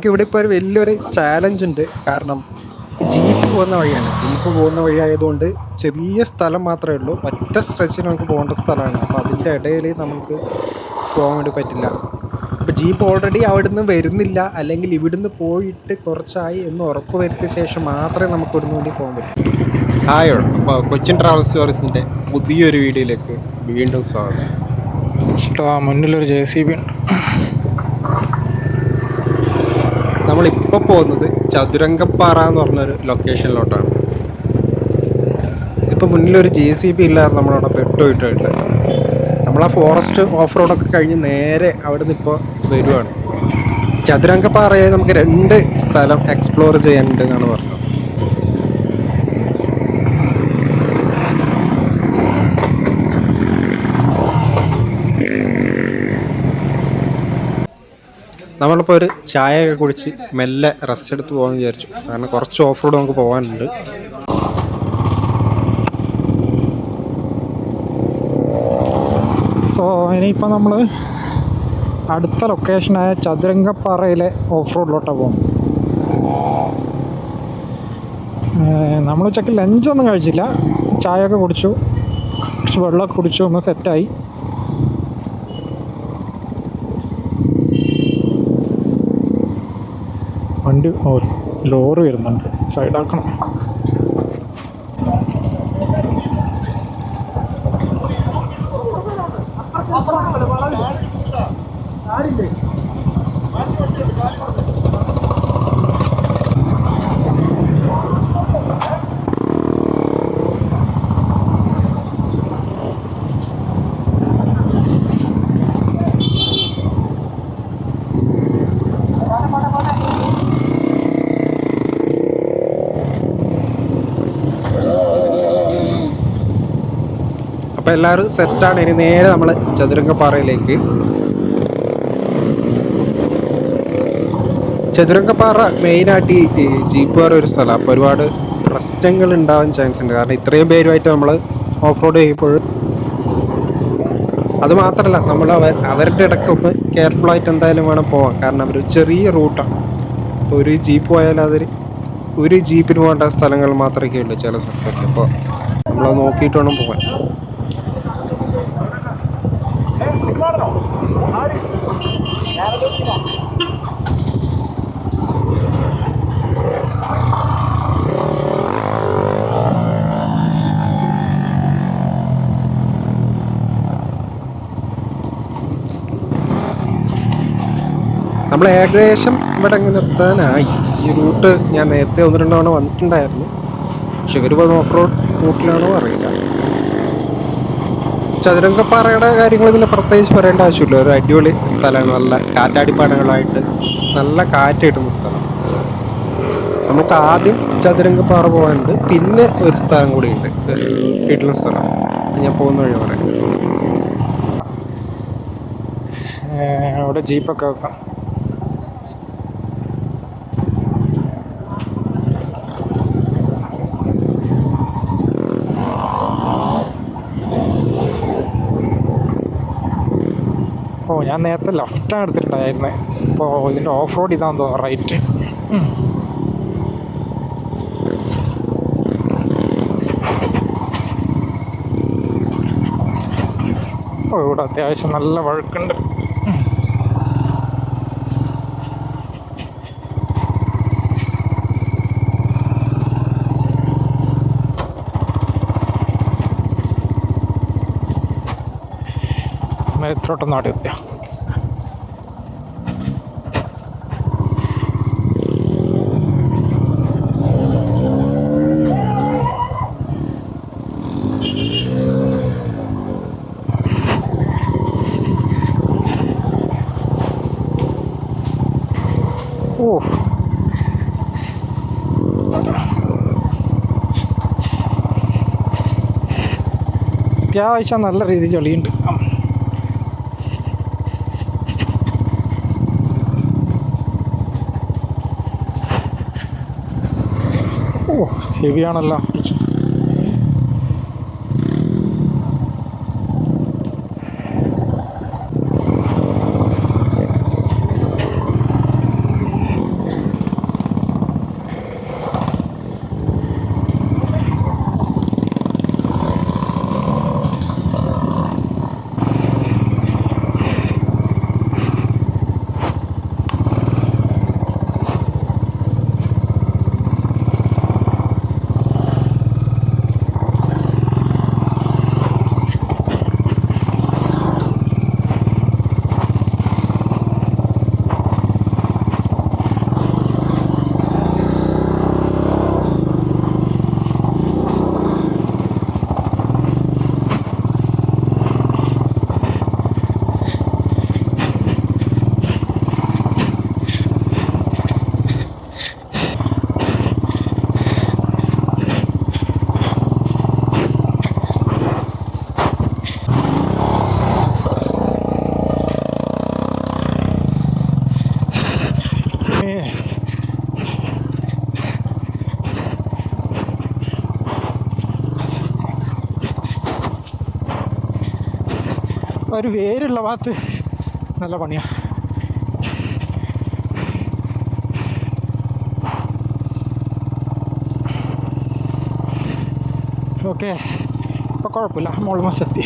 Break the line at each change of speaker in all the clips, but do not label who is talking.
നമുക്കിവിടെ ഇപ്പോൾ ഒരു വലിയൊരു ചാലഞ്ച് ഉണ്ട്. കാരണം ജീപ്പ് പോകുന്ന വഴിയാണ്. ജീപ്പ് പോകുന്ന വഴിയായതുകൊണ്ട് ചെറിയ സ്ഥലം മാത്രമേ ഉള്ളൂ. ഒറ്റ സ്ട്രെച്ചിന് നമുക്ക് പോകേണ്ട സ്ഥലമാണ്. അപ്പോൾ അതിന്റെ ഇടയിൽ നമുക്ക് പോകാൻ വേണ്ടി പറ്റില്ല. അപ്പോൾ ജീപ്പ് ഓൾറെഡി അവിടുന്ന് വരുന്നില്ല. അല്ലെങ്കിൽ ഇവിടുന്ന് പോയിട്ട് കുറച്ചായി എന്ന് ഉറപ്പ് വരുത്തിയ ശേഷം മാത്രമേ നമുക്ക് ഇവിടുന്ന് വേണ്ടി പോകാൻ പറ്റൂ. ഹായോ അപ്പോൾ കൊച്ചിൻ ട്രാവൽസ് സ്റ്റോറീസിന്റെ പുതിയൊരു വീഡിയോയിലേക്ക് വീണ്ടും സ്വാഗതം.
ഇഷ്ടമാണ് മുന്നിലൊരു ജെ സി ബി ഉണ്ട്.
നമ്മളിപ്പോൾ പോകുന്നത് ചതുരംഗപ്പാറ എന്ന് പറഞ്ഞൊരു ലൊക്കേഷനിലോട്ടാണ് ഇതിപ്പോൾ മുന്നിലൊരു ജെ സി ബി ഇല്ലായിരുന്നു നമ്മളവിടെ പെട്ടുപോയിട്ടുണ്ട് നമ്മൾ ആ ഫോറസ്റ്റ് ഓഫ് റോഡൊക്കെ കഴിഞ്ഞ് നേരെ അവിടെ നിന്ന് ഇപ്പോൾ വരുവാണ്. ചതുരംഗപ്പാറയെ നമുക്ക് രണ്ട് സ്ഥലം എക്സ്പ്ലോർ ചെയ്യാനുണ്ട് എന്നാണ് പറഞ്ഞത്. നമ്മളിപ്പോൾ ഒരു ചായയൊക്കെ കുടിച്ച് മെല്ലെ റെസ്റ്റ് എടുത്ത് പോകാമെന്ന് വിചാരിച്ചു. കാരണം കുറച്ച് ഓഫ് റോഡ് നമുക്ക് പോകാനുണ്ട്
സോ ഇനിയിപ്പോൾ നമ്മൾ അടുത്ത ലൊക്കേഷനായ ചതുരംഗപ്പാറയിലെ ഓഫ് റോഡിലോട്ടാണ് പോകും നമ്മൾ ഉച്ചയ്ക്ക് ലഞ്ചൊന്നും കഴിച്ചില്ല. ചായയൊക്കെ കുടിച്ചു. കുറച്ച് വെള്ളമൊക്കെ കുടിച്ചു. ഒന്ന് സെറ്റായി വണ്ടി ലോറി വരുന്നുണ്ട്. സൈഡാക്കണം.
അപ്പോൾ എല്ലാവരും സെറ്റാണ് ഇനി നേരെ നമ്മൾ ചതുരംഗപ്പാറയിലേക്ക്. ചതുരംഗപ്പാറ മെയിനായിട്ട് ഈ ജീപ്പുകാർ ഒരു സ്ഥലമാണ് അപ്പോൾ ഒരുപാട് പ്രശ്നങ്ങൾ ഉണ്ടാവാൻ ചാൻസ് ഉണ്ട്. കാരണം ഇത്രയും പേരുമായിട്ട് നമ്മൾ ഓഫ് റോഡ് ചെയ്യുമ്പോൾ അത് മാത്രമല്ല നമ്മൾ അവർ അവരുടെ ഇടയ്ക്ക് ഒന്ന് കെയർഫുൾ ആയിട്ട് എന്തായാലും വേണം പോവാൻ. കാരണം അവർ ചെറിയ റൂട്ടാണ് അപ്പോൾ ഒരു ജീപ്പ് പോയാൽ അതിൽ ഒരു ജീപ്പിന് പോകേണ്ട സ്ഥലങ്ങൾ മാത്രമേ ഉള്ളൂ ചില സ്ഥലത്തൊക്കെ. അപ്പോൾ നമ്മളത് നോക്കിയിട്ട് വേണം പോകാൻ നമ്മൾ ഏകദേശം ഇവിടെ അങ്ങനെ എത്താനായി ഈ റൂട്ട് ഞാൻ നേരത്തെ ഒന്ന് രണ്ട് തവണ വന്നിട്ടുണ്ടായിരുന്നു. പക്ഷെ പോകുന്ന ഓഫ് റോഡ് റൂട്ടിലാണോ അറിയില്ല. ചതുരംഗപ്പാറയുടെ കാര്യങ്ങൾ പിന്നെ പ്രത്യേകിച്ച് പറയേണ്ട ആവശ്യമില്ല. ഒരു അടിപൊളി സ്ഥലമാണ് നല്ല കാറ്റാടിപ്പാടകളായിട്ട് നല്ല കാറ്റ് കിട്ടുന്ന സ്ഥലം. നമുക്ക് ആദ്യം ചതുരംഗപ്പാറ പോകാനുണ്ട്. പിന്നെ ഒരു സ്ഥലം കൂടി ഉണ്ട്. കിട്ടുന്ന സ്ഥലം. ഞാൻ പോകുന്ന വഴി പറയാം.
അവിടെ ജീപ്പൊക്കെ വെക്കാം ഓ നേരത്തെ ലെഫ്റ്റാണ് എടുത്തിട്ടുണ്ടായിരുന്നത് അപ്പോൾ ഇതിന്റെ ഓഫ് റോഡ് ഇതാന്ന് തോന്നുന്നു റൈറ്റ് ഓ ഇവിടെ അത്യാവശ്യം നല്ല വഴുക്കുണ്ട്. മരത്തിലോട്ടൊന്നും അവിടെ എത്തിയ? അത്യാവശ്യം നല്ല രീതിയിൽ ചെളിയുണ്ട്. ഓ ഹെവിയാണല്ലോ. ഒരു വേരുള്ള ഭാഗത്ത് നല്ല പണിയാണ് ഓക്കെ ഇപ്പോൾ കുഴപ്പമില്ല. ഓൾമോസ്റ്റ് എത്തി.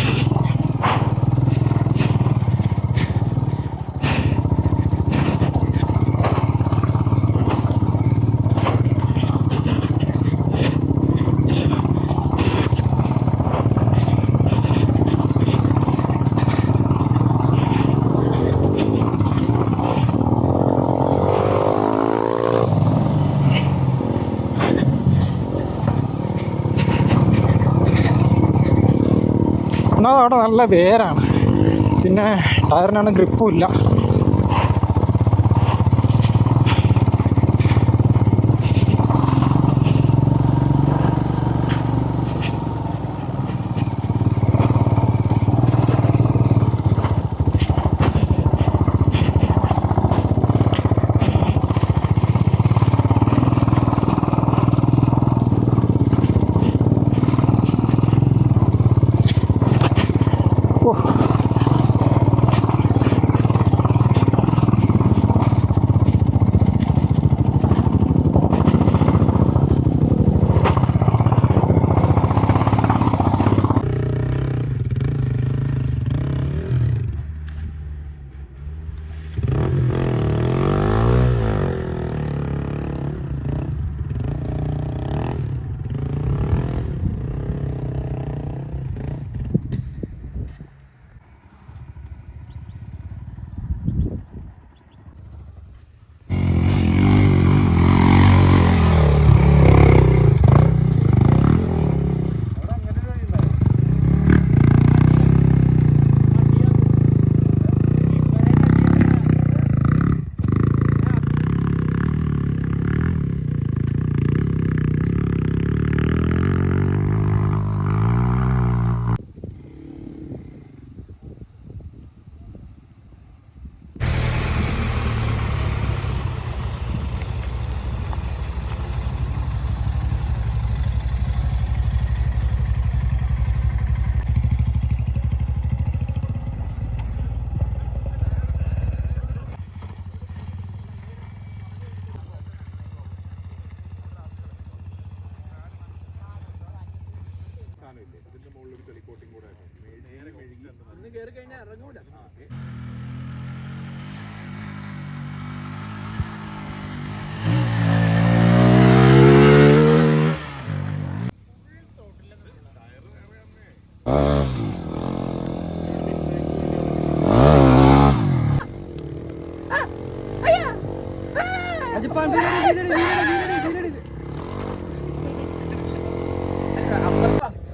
അവിടെ നല്ല വേരാണ്. പിന്നെ ടയറിനാണ് ഗ്രിപ്പും ഇല്ല.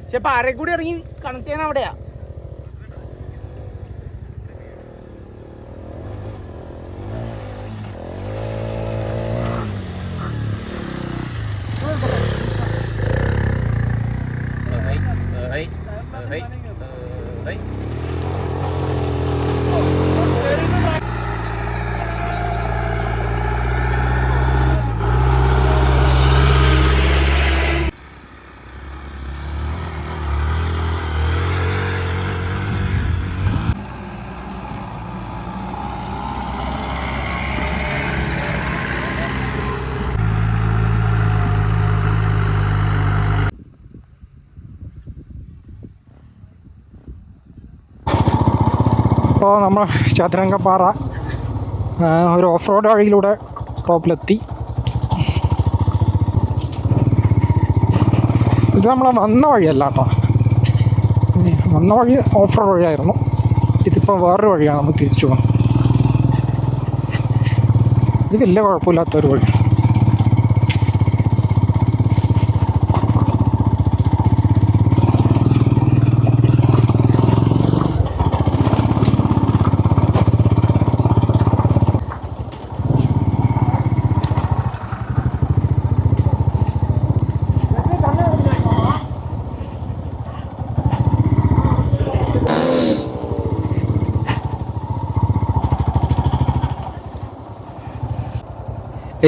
പക്ഷെ പാറയിൽ കൂടി ഇറങ്ങി കണക്ട് ചെയ്യാൻ അവിടെയാ?
നമ്മൾ ചതുരംഗപ്പാറ ഒരു ഓഫ് റോഡ് വഴിയിലൂടെ ടോപ്പിലെത്തി. ഇത് നമ്മൾ വന്ന വഴിയല്ല കേട്ടോ. വന്ന വഴി ഓഫ് റോഡ് വഴിയായിരുന്നു. ഇതിപ്പോൾ വേറൊരു വഴിയാണ് നമ്മൾ തിരിച്ചു പോകുന്നത് ഇത് വലിയ കുഴപ്പമില്ലാത്തൊരു വഴി.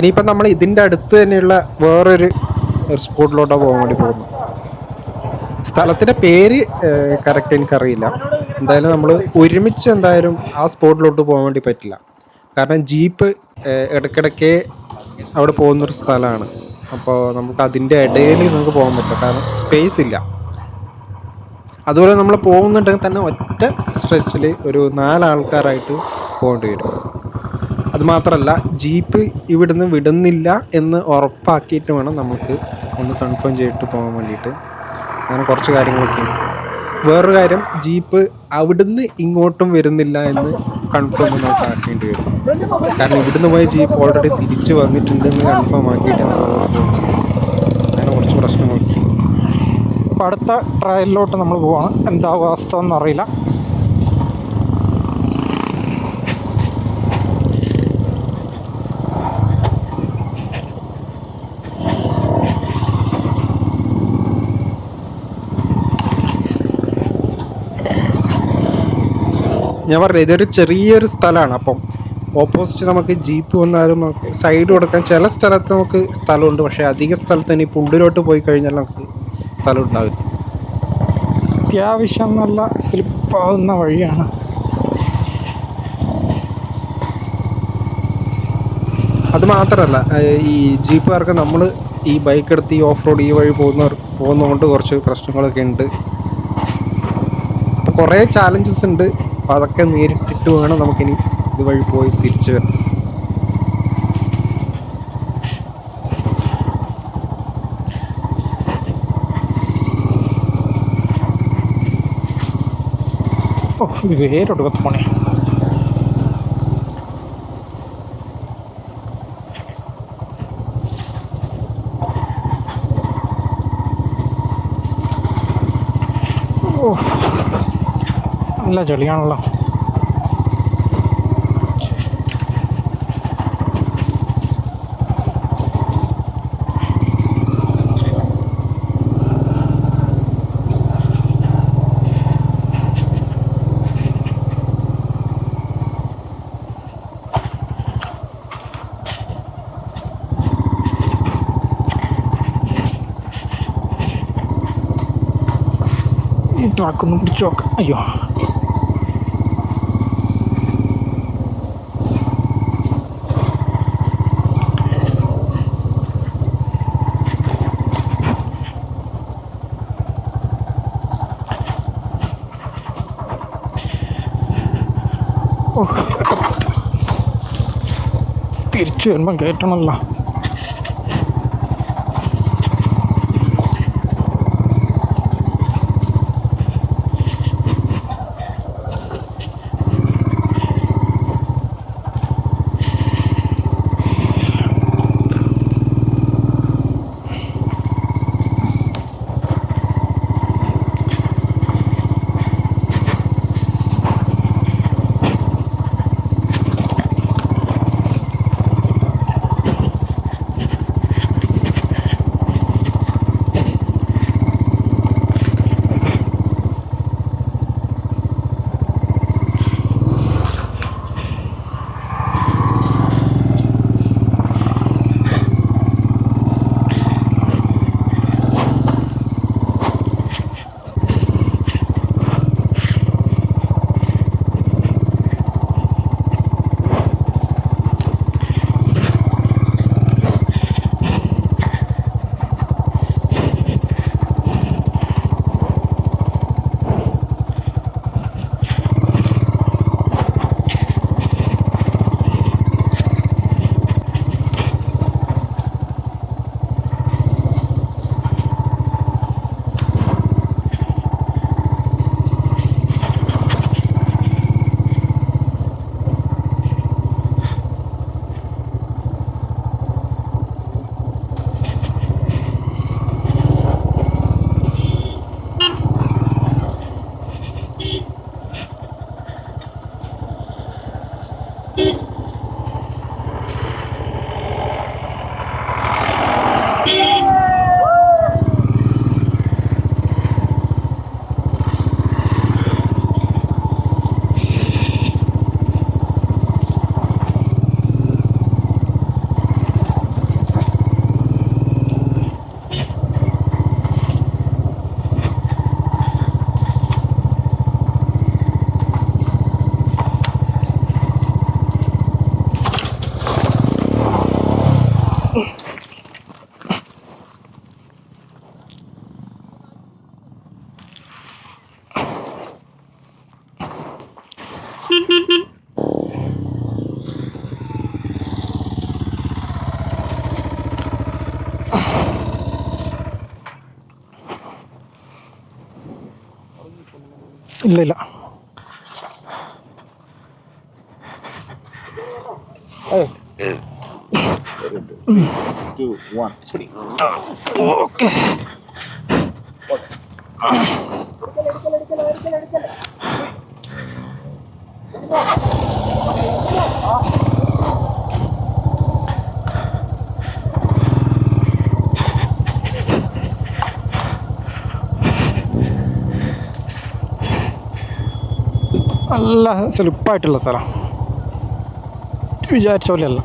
ഇനിയിപ്പം നമ്മൾ ഇതിന്റെ അടുത്ത് തന്നെയുള്ള വേറൊരു സ്പോട്ടിലോട്ടാണ് പോകാൻ വേണ്ടി പോകുന്നു സ്ഥലത്തിന്റെ പേര് കറക്റ്റ് എനിക്കറിയില്ല. എന്തായാലും നമ്മൾ ഒരുമിച്ച് എന്തായാലും ആ സ്പോട്ടിലോട്ട് പോകാൻ വേണ്ടി പറ്റില്ല. കാരണം ജീപ്പ് ഇടയ്ക്കിടയ്ക്ക് അവിടെ പോകുന്നൊരു സ്ഥലമാണ്. അപ്പോൾ നമുക്ക് അതിന്റെ ഇടയിൽ നമുക്ക് പോകാൻ പറ്റില്ല. കാരണം സ്പേസ് ഇല്ല. അതുപോലെ നമ്മൾ പോകുന്നുണ്ടെങ്കിൽ തന്നെ ഒറ്റ സ്ട്രെച്ചിൽ ഒരു നാലാൾക്കാരായിട്ട് പോകേണ്ടി വരും. അത് മാത്രമല്ല ജീപ്പ് ഇവിടുന്ന് വിടുന്നില്ല എന്ന് ഉറപ്പാക്കിയിട്ട് വേണം നമുക്ക് ഒന്ന് കൺഫേം ചെയ്തിട്ട് പോകാൻ വേണ്ടിയിട്ട്. അങ്ങനെ കുറച്ച് കാര്യങ്ങളൊക്കെ വേറൊരു കാര്യം ജീപ്പ് അവിടുന്ന് ഇങ്ങോട്ടും വരുന്നില്ല എന്ന് കൺഫേം നമുക്ക് ആക്കേണ്ടി വരും. കാരണം ഇവിടുന്ന് പോയ ജീപ്പ് ഓൾറെഡി തിരിച്ചു വന്നിട്ടുണ്ടെന്ന് കൺഫേം ആക്കിയിട്ട് അങ്ങനെ കുറച്ച്
പ്രശ്നങ്ങളൊക്കെ അടുത്ത ട്രയലിലോട്ട് നമ്മൾ പോവാണ്. എന്താ അവസ്ഥ എന്നറിയില്ല.
ഞാൻ പറഞ്ഞു ഇതൊരു ചെറിയൊരു സ്ഥലമാണ്. അപ്പം ഓപ്പോസിറ്റ് നമുക്ക് ജീപ്പ് വന്നാലും നമുക്ക് സൈഡ് കൊടുക്കാൻ ചില സ്ഥലത്ത് നമുക്ക് സ്ഥലമുണ്ട്. പക്ഷേ അധിക സ്ഥലത്ത് ഇനി ഉള്ളിലോട്ട് പോയി കഴിഞ്ഞാൽ നമുക്ക് സ്ഥലം ഉണ്ടാവില്ല.
അത്യാവശ്യം നല്ല സ്ലിപ്പാകുന്ന വഴിയാണ്.
അത് മാത്രമല്ല ഈ ജീപ്പുകാർക്ക് നമ്മൾ ഈ ബൈക്ക് എടുത്ത് ഈ ഓഫ് റോഡ് ഈ വഴി പോകുന്നവർ പോകുന്നതുകൊണ്ട് കുറച്ച് പ്രശ്നങ്ങളൊക്കെ ഉണ്ട്. അപ്പോൾ കുറേ ചാലഞ്ചസ് ഉണ്ട്. അപ്പോൾ അതൊക്കെ നേരിട്ടിട്ട് വേണം നമുക്കിനി ഇതുവഴി പോയി തിരിച്ചു
വരാം വേരൊടുക്കത്ത് പണി നല്ല ചെളിയാണല്ലോ. ട്രാക്കൊന്നും പിടിച്ചു നോക്കാം. അയ്യോ. തിരിച്ചു വരുമ്പം കേട്ടണല്ലോ ഇല്ല ഇല്ല
ഓക്കെ Thank
you. നല്ല സ്ലിപ്പായിട്ടുള്ള സ്ഥലം. വിചാരിച്ച പോലെയല്ല.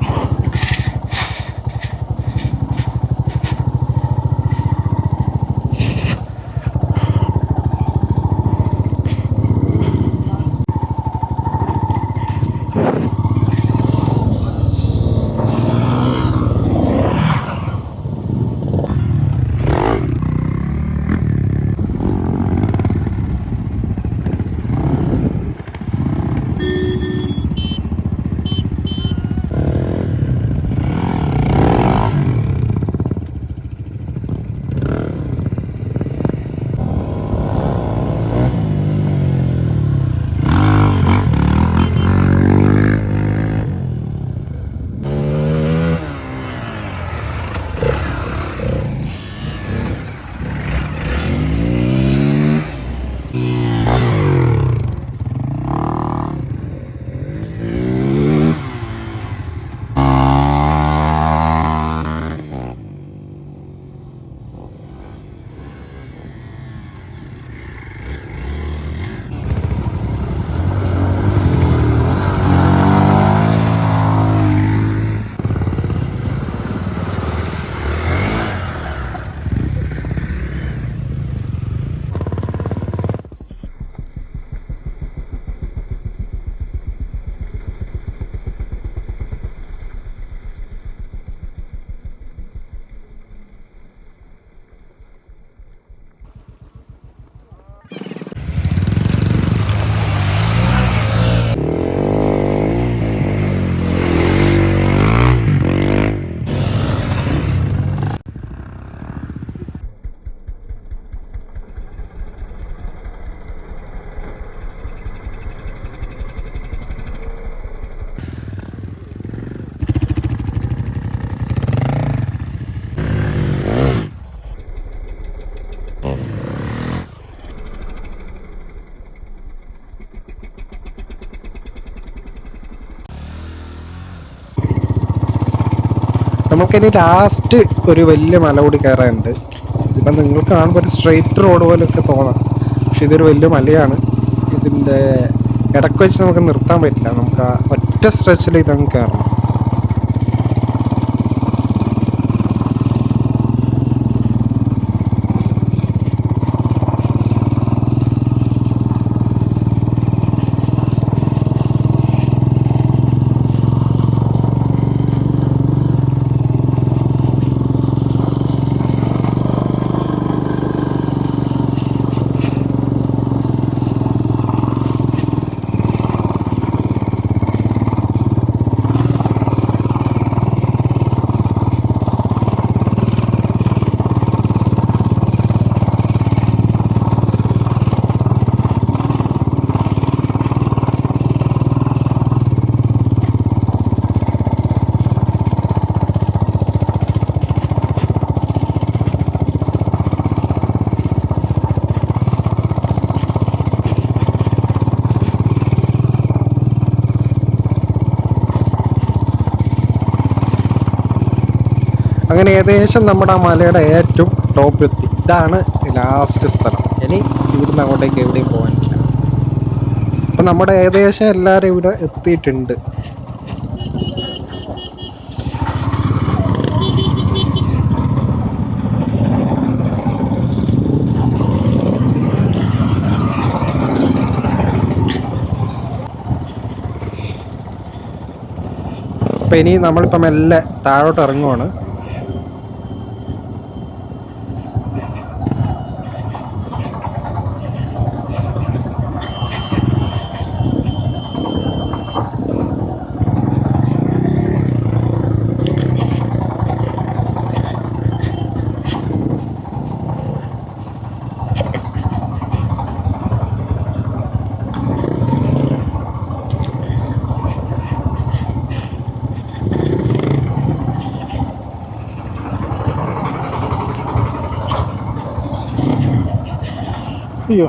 നമുക്കിനി ലാസ്റ്റ് ഒരു വലിയ മല കൂടി കയറാനുണ്ട്. ഇപ്പം നിങ്ങൾ കാണുമ്പോൾ ഒരു സ്ട്രെയിറ്റ് റോഡ് പോലെയൊക്കെ തോന്നാം. പക്ഷെ ഇതൊരു വലിയ മലയാണ്. ഇതിന്റെ ഇടയ്ക്ക് വെച്ച് നമുക്ക് നിർത്താൻ പറ്റില്ല. നമുക്ക് ആ ഒറ്റ സ്ട്രെച്ചിൽ ഇതങ്ങ് കയറണം. അങ്ങനെ ഏകദേശം നമ്മുടെ ആ മലയുടെ ഏറ്റവും ടോപ്പ് എത്തി. ഇതാണ് ലാസ്റ്റ് സ്ഥലം. ഇനി ഇവിടുന്ന് അങ്ങോട്ടേക്ക് എവിടെയും പോകാനില്ല അപ്പം നമ്മുടെ ഏകദേശം എല്ലാവരും ഇവിടെ എത്തിയിട്ടുണ്ട്. അപ്പം ഇനി നമ്മളിപ്പം മെല്ലെ താഴോട്ട് ഇറങ്ങുവാണ്.
അയ്യോ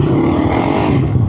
ഓ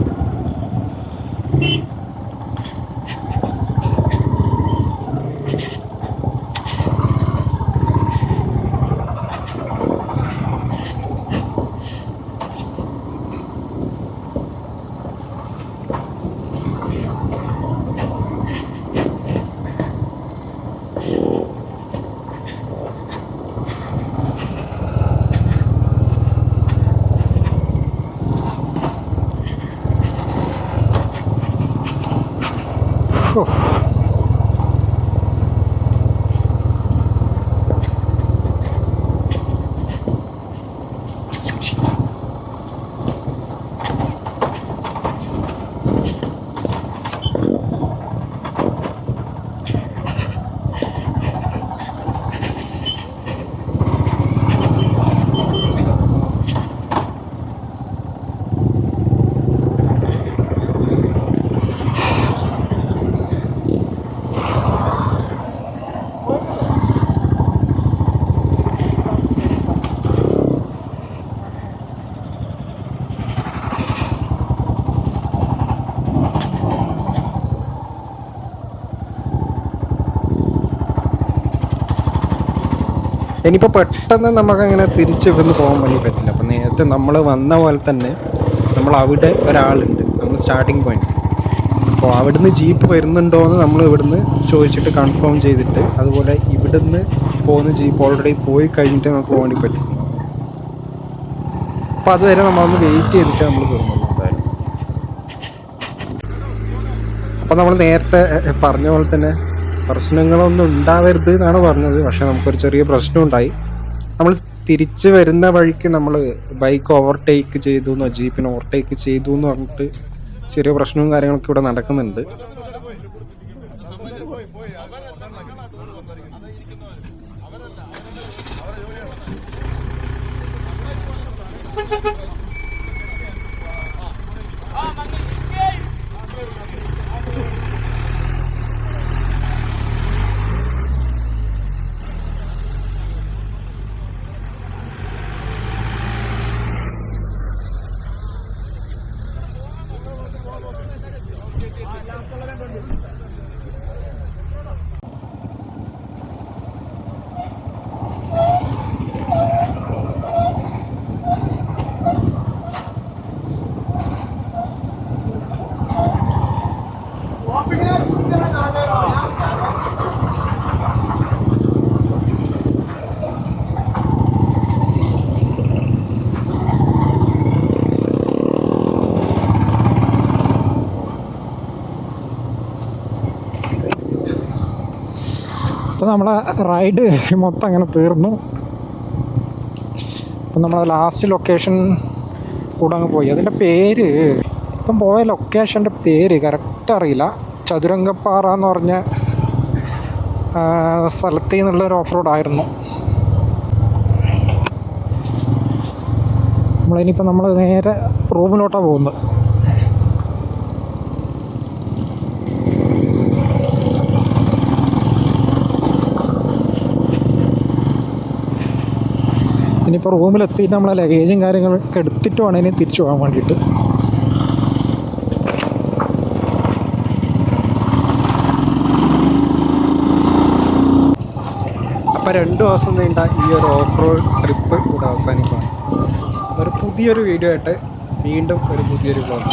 ഇനിയിപ്പോൾ പെട്ടെന്ന് നമുക്കങ്ങനെ തിരിച്ച് ഇവിടുന്ന് പോകാൻ വേണ്ടി പറ്റില്ല. അപ്പം നേരത്തെ നമ്മൾ വന്ന പോലെ തന്നെ നമ്മൾ അവിടെ ഒരാളുണ്ട്. നമ്മൾ സ്റ്റാർട്ടിങ് പോയിന്റ് അപ്പോൾ അവിടുന്ന് ജീപ്പ് വരുന്നുണ്ടോ എന്ന് നമ്മൾ ഇവിടുന്ന് ചോദിച്ചിട്ട് കൺഫേം ചെയ്തിട്ട് അതുപോലെ ഇവിടുന്ന് പോകുന്ന ജീപ്പ് ഓൾറെഡി പോയി കഴിഞ്ഞിട്ട് നമുക്ക് പോകാൻ വേണ്ടി പറ്റും. അപ്പോൾ അതുവരെ നമ്മളൊന്ന് വെയിറ്റ് ചെയ്തിട്ട് നമ്മൾ കയറുന്നുള്ളൂ എന്തായാലും. അപ്പോൾ നമ്മൾ നേരത്തെ പറഞ്ഞ പോലെ തന്നെ പ്രശ്നങ്ങളൊന്നും ഉണ്ടാവരുത് എന്നാണ് പറഞ്ഞത്. പക്ഷെ നമുക്കൊരു ചെറിയ പ്രശ്നം ഉണ്ടായി നമ്മൾ തിരിച്ച് വരുന്ന വഴിക്ക് നമ്മൾ ബൈക്ക് ഓവർടേക്ക് ചെയ്തു എന്നോ ജീപ്പിനെ ഓവർടേക്ക് ചെയ്തു എന്ന് പറഞ്ഞിട്ട് ചെറിയ പ്രശ്നവും കാര്യങ്ങളൊക്കെ ഇവിടെ നടക്കുന്നുണ്ട്.
അപ്പോൾ നമ്മളെ റൈഡ് മൊത്തം അങ്ങനെ തീർന്നു. അപ്പം നമ്മളെ ലാസ്റ്റ് ലൊക്കേഷൻ കൂടെ അങ്ങ് പോയി. അതിന്റെ പേര് ഇപ്പം പോയ ലൊക്കേഷന്റെ പേര് കറക്റ്റ് അറിയില്ല. ചതുരംഗപ്പാറ എന്ന് പറഞ്ഞ സ്ഥലത്തു നിന്നുള്ള ഒരു ഓഫ് റോഡ് ആയിരുന്നു. നമ്മളിനിയിപ്പോൾ നമ്മൾ നേരെ റൂമിലോട്ടാണ് പോകുന്നത്. ഇനിയിപ്പോൾ റൂമിലെത്തിയിട്ട് നമ്മളെ ലഗേജും കാര്യങ്ങളൊക്കെ എടുത്തിട്ട് വേണം ഇനി തിരിച്ചു പോകാൻ വേണ്ടിയിട്ട്.
അപ്പോൾ രണ്ട് ദിവസം നീണ്ട ഈ ഒരു ഓഫ് റോഡ് ട്രിപ്പ് ഇവിടെ അവസാനിക്കുകയാണ്. അപ്പോൾ ഒരു പുതിയൊരു വീഡിയോ ആയിട്ട് വീണ്ടും ഒരു പുതിയൊരു ബ്ലോഗ്